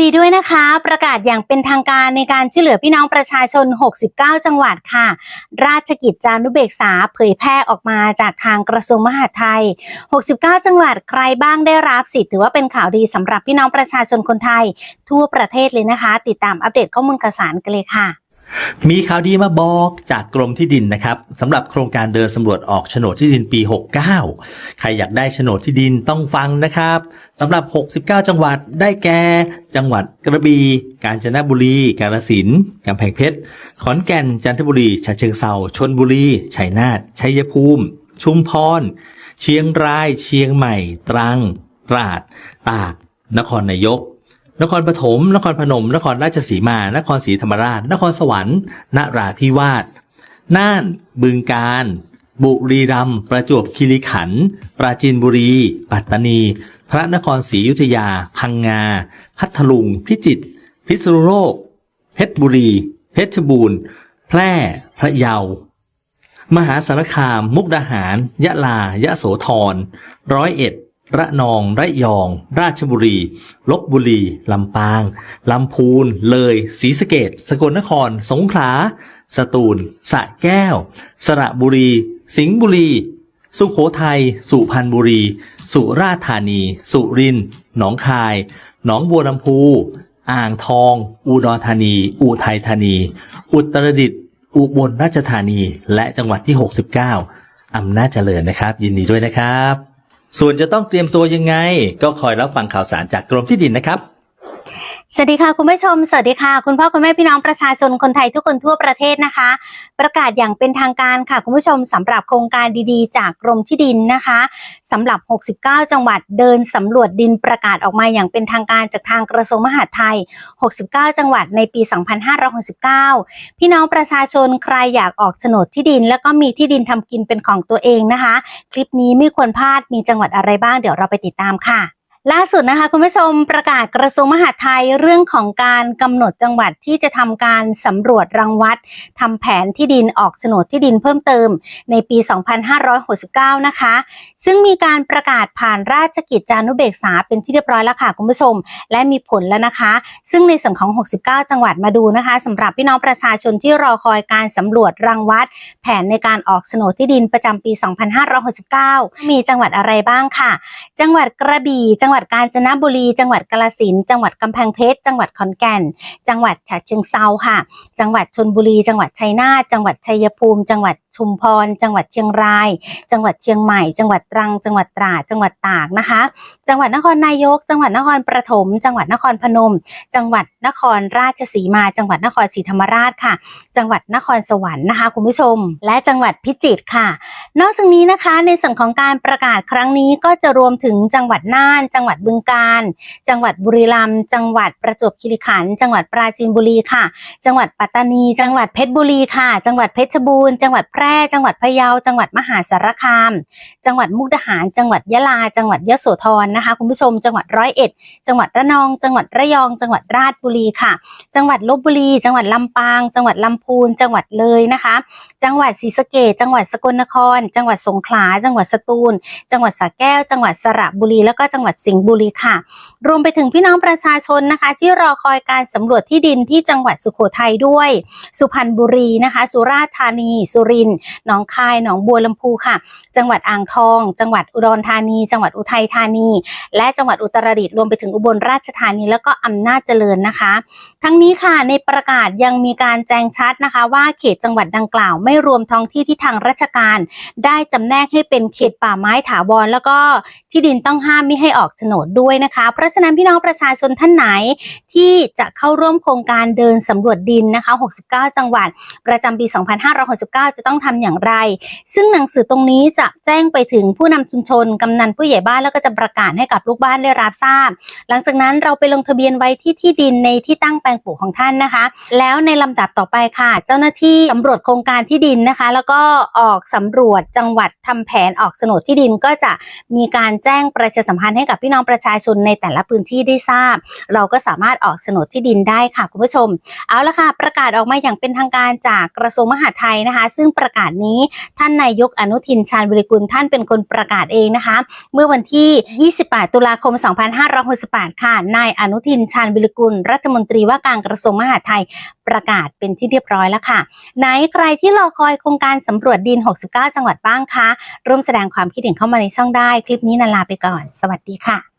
ดีด้วยนะคะ ประกาศอย่างเป็นทางการในการช่วยเหลือพี่น้องประชาชน 69 จังหวัดค่ะ ราชกิจจานุเบกษาเผยแพร่ออกมาจากทางกระทรวงมหาดไทย 69 จังหวัดใครบ้างได้รับสิทธิ์ถือว่าเป็นข่าวดีสำหรับพี่น้องประชาชนคนไทย ทั่วประเทศเลยนะคะ ติดตามอัปเดตข้อมูลข่าวสารกันเลยค่ะ มีข่าวดีมาบอกจากกรมที่ดินนะครับสำหรับโครงการเดินสำรวจออกโฉนดที่ดินปี 69 ใครอยากได้โฉนดที่ดินต้องฟังนะครับสำหรับ 69 จังหวัดได้แก่ จังหวัดกระบี่กาญจนบุรี กาฬสินธุ์กำแพงเพชร ขอนแก่น จันทบุรีฉะเชิงเซาชนบุรีชัยนาทชัยภูมิ ชุมพร เชียงราย เชียงใหม่ ตรัง ตราด ตาก นครนายก นครปฐม นครพนม นครราชสีมา นครศรีธรรมราช นครสวรรค์ นราธิวาส น่าน บึงกาฬ บุรีรัมย์ ประจวบคีรีขันธ์ ปราจีนบุรี ปัตตานี พระนครศรีอยุธยา พังงา พัทลุง พิจิตร พิษณุโลก เพชรบุรี เพชรบูรณ์ แพร่ พระเยา มหาสารคาม มุกดาหาร ยะลา ยะโสธร ร้อยเอ็ด ระนอง ระยอง ราชบุรี ลบบุรี ลำปาง ลำพูน เลยศรีสะเกดสกลนคร สงขลา สตูลสระแก้ว สระบุรี สิงห์บุรี สุโขทัย สุพรรณบุรี สุราษฎร์ธานี สุรินทร์ หนองคาย หนองบัวลำพู อ่างทอง อุดรธานี อุทัยธานี อุตรดิตถ์ อุบลราชธานี และจังหวัดที่ 69อำนาจเจริญนะครับ ยินดีด้วยนะครับ ส่วนจะต้องเตรียมตัวยังไง ก็คอยรับฟังข่าวสารจากกรมที่ดินนะครับ สวัสดีค่ะคุณผู้ชม สวัสดีค่ะ คุณพ่อคุณแม่พี่น้องประชาชนคนไทยทุกคนทั่วประเทศนะคะ ประกาศอย่างเป็นทางการค่ะคุณผู้ชมสำหรับโครงการดีๆ จากกรมที่ดินนะคะสำหรับ 69 จังหวัดเดินสำรวจดินประกาศออกมาอย่างเป็นทางการจากทางกระทรวงมหาดไทย 69 จังหวัดในปี 2569 พี่น้องประชาชนใครอยากออกโฉนดที่ดิน แล้วก็มีที่ดินทำกินเป็นของตัวเองนะคะ คลิปนี้ไม่ควรพลาดมีจังหวัดอะไรบ้างเดี๋ยวเราไปติดตามค่ะ ล่าสุดนะคะคุณผู้ชมประกาศกระทรวงมหาดไทยเรื่องของการกำหนดจังหวัดที่จะทำการสำรวจรังวัดทำแผนที่ดินออกโฉนดที่ดินเพิ่มเติมในปี 2569 นะคะ ซึ่งมีการประกาศผ่านราชกิจจานุเบกษาเป็นที่เรียบร้อยแล้วค่ะคุณผู้ชม และมีผลแล้วนะคะ ซึ่งในส่วนของ 69 จังหวัดมาดูนะคะสำหรับพี่น้องประชาชนที่รอคอยการสำรวจรังวัด แผนในการออกโฉนดที่ดินประจำปี 2569 มีจังหวัดอะไรบ้างค่ะ จังหวัดกระบี่จังหวัดกาญจนบุรี จังหวัดกาฬสินจังหวัดกำแพงเพชร จังหวัดขอนแก่น จังหวัดฉะเชิงเซาค่ะ จังหวัดชนบุรี จังหวัดชัยนาทจังหวัดชัยภูมิ จังหวัดชุมพร จังหวัดเชียงราย จังหวัดเชียงใหม่ จังหวัดตรัง จังหวัดตราดจังหวัดตากนะคะ จังหวัดนครนายก จังหวัดนครปฐม จังหวัดนครพนม จังหวัดนครราชสีมา จังหวัดนครศรีธรรมราชค่ะ จังหวัดนครสวรรค์นะคะคุณผู้ชม และจังหวัดพิจิตรค่ะ นอกจากนี้นะคะในส่วนของการประกาศครั้งนี้ก็จะรวมถึงจังหวัดน่านจังังหวัดบึงกาฬจังหวัดบุรีรัมย์จังหวัดประจวบคีรีขันธ์จังหวัดปราจีนบุรีค่ะ จังหวัดปัตตานี จังหวัดเพชรบุรีค่ะ จังหวัดเพชรบูรณ์จังหวัดแพร่ จังหวัดพะเยา จังหวัดมหาสารคาม จังหวัดมุกดาหาร จังหวัดยะลา จังหวัดยะโสธรนะคะ คุณผู้ชม จังหวัดร้อยเอ็ด จังหวัดระนอง จังหวัดระยอง จังหวัดราชบุรีค่ะ จังหวัดลบบุรี จังหวัดลำปาง จังหวัดลำพูน จังหวัดเลยนะคะ จังหวัดศรีสะเกษจังหวัดสกลนคร จังหวัดสงขลา จังหวัดสตูล จังหวัดสระแก้ว จังหวัดสระบุรี แล้วก็จังหวัดสิงห์บุรีค่ะ รวมไปถึงพี่น้องประชาชนนะคะ ที่รอคอยการสำรวจที่ดินที่จังหวัดสุโขทัยด้วย สุพรรณบุรีนะคะ สุราษฎร์ธานี สุรินทร์หนองคายหนองบัวลำพูค่ะ จังหวัดอ่างทอง จังหวัดอุดรธานี จังหวัดอุทัยธานี และจังหวัดอุตรดิตถ์รวมไปถึงอุบลราชธานีแล้วก็อำนาจเจริญนะคะ ทั้งนี้ค่ะในประกาศยังมีการแจ้งชัดนะคะ ว่าเขตจังหวัดดังกล่าวไม่รวมท้องที่ที่ทางราชการ ได้จำแนกให้เป็นเขตป่าไม้ถาวรแล้วก็ที่ดินต้องห้ามไม่ให้ออกโฉนดด้วยนะคะ เพราะฉะนั้นพี่น้องประชาชนท่านไหนที่จะเข้าร่วมโครงการเดินสำรวจดินนะคะ 69 จังหวัด ประจำปี 2569 จะต้องทำอย่างไร ซึ่งหนังสือตรงนี้จะแจ้งไปถึงผู้นำชุมชนกำนันผู้ใหญ่บ้านแล้วก็จะประกาศให้กับลูกบ้านได้รับทราบ หลังจากนั้นเราไปลงทะเบียนไว้ที่ที่ดินในที่ตั้งแปลงปลูกของท่านนะคะ แล้วในลำดับต่อไปค่ะ เจ้าหน้าที่สำรวจโครงการที่ดินนะคะ แล้วก็ออกสำรวจจังหวัดทำแผนออกโฉนดที่ดินก็จะมีการแจ้งประชาสัมพันธ์ให้กับพี่พี่น้องประชาชนในแต่ละพื้นที่ได้ทราบ เราก็สามารถออกโฉนดที่ดินได้ค่ะคุณผู้ชม เอาละค่ะ ประกาศออกมาอย่างเป็นทางการจากกระทรวงมหาดไทยนะคะ ซึ่งประกาศนี้ท่านนายกอนุทินชาญวิริกุลท่านเป็นคนประกาศเองนะคะ เมื่อวันที่ 28 ตุลาคม 2568 ค่ะนายอนุทินชาญวิริกุลรัฐมนตรีว่าการกระทรวงมหาดไทย ประกาศเป็นที่เรียบร้อยแล้วค่ะ ไหนใครที่รอคอยโครงการสำรวจดิน 69 จังหวัดบ้างคะ ร่วมแสดงความคิดเห็นเข้ามาในช่องได้ คลิปนี้นาลาไปก่อน สวัสดีค่ะ